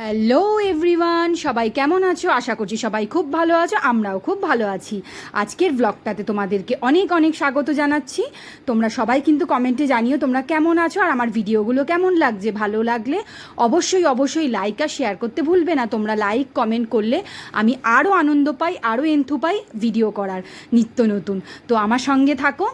Hello everyone, সবাই কেমন আছো? আশা করছি সবাই খুব ভালো আছো, আমরাও খুব ভালো আছি। আজকের ব্লগটাতে তোমাদেরকে অনেক অনেক স্বাগত জানাচ্ছি। তোমরা সবাই কিন্তু কমেন্টে জানিও তোমরা কেমন আছো আর আমার ভিডিওগুলো কেমন লাগছে, ভালো লাগলে অবশ্যই অবশ্যই লাইক আর শেয়ার করতে ভুলবে না। তোমরা লাইক কমেন্ট করলে আমি আরও আনন্দ পাই আরও এন্থু পাই ভিডিও করার নিত্য নতুন। তো আমার সঙ্গে থাকো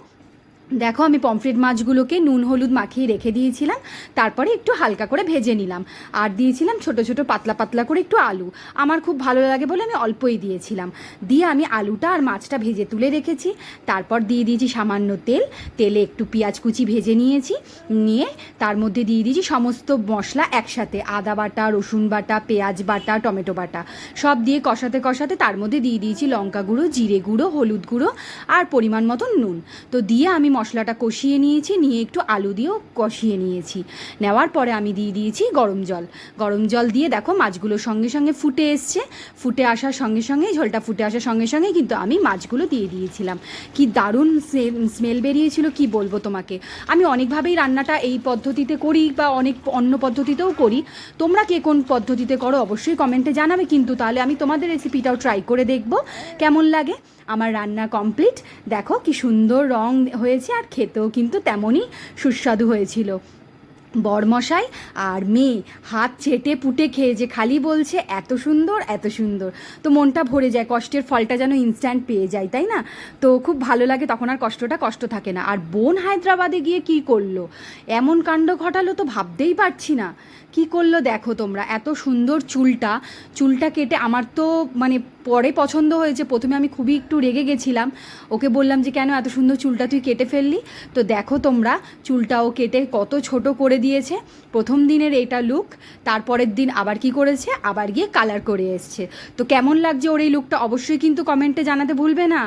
দেখো, আমি পমফ্রেট মাছগুলোকে নুন, হলুদ মাখিয়ে রেখে দিয়েছিলাম। তারপরে একটু হালকা করে ভেজে নিলাম। আর দিয়েছিলাম ছোট ছোট, পাতলা পাতলা করে একটু আলু। আমার খুব ভালো লাগে বলে আমি অল্পই দিয়েছিলাম। দিয়ে আমি আলুটা আর মাছটা ভেজে তুলে রেখেছি। তারপর দিয়ে দিয়েছি সামান্য তেল। তেলে একটু পেঁয়াজ কুচি ভেজে নিয়েছি। নিয়ে তার মধ্যে দিয়ে দিয়েছি সমস্ত মশলা একসাথে। আদা বাটা, রসুন বাটা, পেঁয়াজ বাটা, টমেটো বাটা। সব দিয়ে কষাতে কষাতে তার মধ্যে দিয়ে দিয়েছি লঙ্কা গুঁড়ো, জিরে গুঁড়ো, হলুদ গুঁড়ো আর পরিমাণ মতন নুন। তো দিয়ে আমি মশলাটা কষিয়ে নিয়েছি, নিয়ে একটু আলু দিয়েও কষিয়ে নিয়েছি। নেওয়ার পরে আমি দিয়ে দিয়েছি গরম জল। গরম জল দিয়ে দেখো মাছগুলো সঙ্গে সঙ্গে ফুটে এসছে। ফুটে আসার সঙ্গে সঙ্গে ঝোলটা ফুটে আসার সঙ্গে সঙ্গে কিন্তু আমি মাছগুলো দিয়ে দিয়েছিলাম। কি দারুণ স্মেল বেরিয়েছিল, কি বলব তোমাকে? আমি অনেকভাবেই রান্নাটা এই পদ্ধতিতে করি বা অনেক অন্য পদ্ধতিতেও করি। তোমরা কে কোন পদ্ধতিতে করো অবশ্যই কমেন্টে জানাবে, কিন্তু তাহলে আমি তোমাদের রেসিপিটাও ট্রাই করে দেখব। কেমন লাগে? আমার রান্না কমপ্লিট দেখো কি সুন্দর রং হয়েছে আর খেতেও কিন্তু তেমনই সুস্বাদু হয়েছিল। বরমশাই আর মেয়ে হাত চেটে পুটে খেয়ে যে খালি বলছে, এত সুন্দর এত সুন্দর। তো মনটা ভরে যায়, কষ্টের ফলটা যেন ইনস্ট্যান্ট পেয়ে যায়, তাই না? তো খুব ভালো লাগে তখন আর কষ্টটা, কষ্ট থাকে না। আর বোন হায়দ্রাবাদে গিয়ে কি করল? এমন কাণ্ড ঘটালো তো ভাবতেই পারছি না। কি করল দেখো তোমরা, এত সুন্দর চুলটা চুলটা কেটে আমার তো মানে পরে পছন্দ হয়েছে, প্রথমে আমি খুবই একটু রেগে গেছিলাম। ওকে বললাম যে, কেন এত সুন্দর চুলটা তুই কেটে ফেললি? তো দেখো তোমরা চুলটাও কেটে কত ছোট করে দিয়েছে। প্রথম দিনের এটা লুক তারপরের দিন আবার কি করেছে? আবার গিয়ে কালার করে এসছে। তো কেমন লাগছে ওর এই লুকটা অবশ্যই কিন্তু কমেন্টে জানাতে ভুলবে না।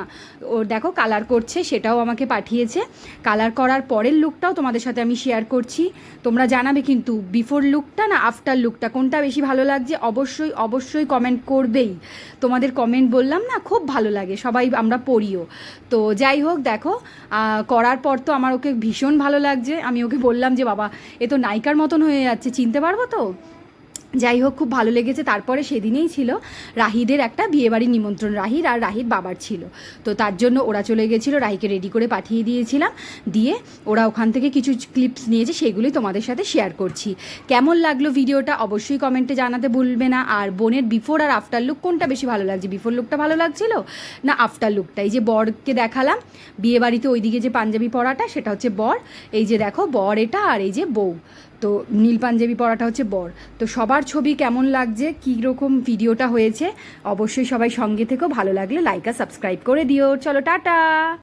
ও দেখো কালার করছে, সেটাও আমাকে পাঠিয়েছে। কালার করার পরের লুকটাও তোমাদের সাথে আমি শেয়ার করছি। তোমরা জানাবে কিন্তু বিফোর লুকটা না আফটার লুকটা কোনটা বেশি ভালো লাগছে? অবশ্যই অবশ্যই কমেন্ট করবেই। তোমাদের কমেন্ট বললাম না, খুব ভালো লাগে, সবাই আমরা পড়িও। তো যাই হোক, দেখো করার পর তো আমার ওকে ভীষণ ভালো লাগছে। আমি ওকে বললাম যে, বাবা, এ তো নায়িকার মতন হয়ে যাচ্ছে, চিনতে পারব তো? যাই হোক খুব ভালো লেগেছে। তারপরে সেদিনেই ছিল রাহিদের একটা বিয়েবাড়ির নিমন্ত্রণ। রাহির আর রাহির বাবার ছিল। তো তার জন্য ওরা চলে গেছিল, রাহিকে রেডি করে পাঠিয়ে দিয়েছিলাম। দিয়ে ওরা ওখান থেকে কিছু ক্লিপস নিয়েছে সেগুলি তোমাদের সাথে শেয়ার করছি। কেমন লাগল ভিডিওটা অবশ্যই কমেন্টে জানাতে ভুলবে না। আর বোনের বিফোর আর আফটার লুক কোনটা বেশি ভালো লাগছে? বিফোর লুকটা ভালো লাগছিল না আফটার লুকটা এই যে বরকে দেখালাম, বিয়েবাড়িতে ওইদিকে যে পাঞ্জাবি পরাটা, সেটা হচ্ছে বর। এই যে দেখো, বর এটা আর এই যে বউ। তো নীল পাঞ্জাবি পরাটা হচ্ছে বর। তো সবার ছবি কেমন লাগছে? কী রকম ভিডিওটা হয়েছে? অবশ্যই সবাই সঙ্গে থেকেও ভালো লাগলে লাইক আর সাবস্ক্রাইব করে দিও। চলো, টাটা!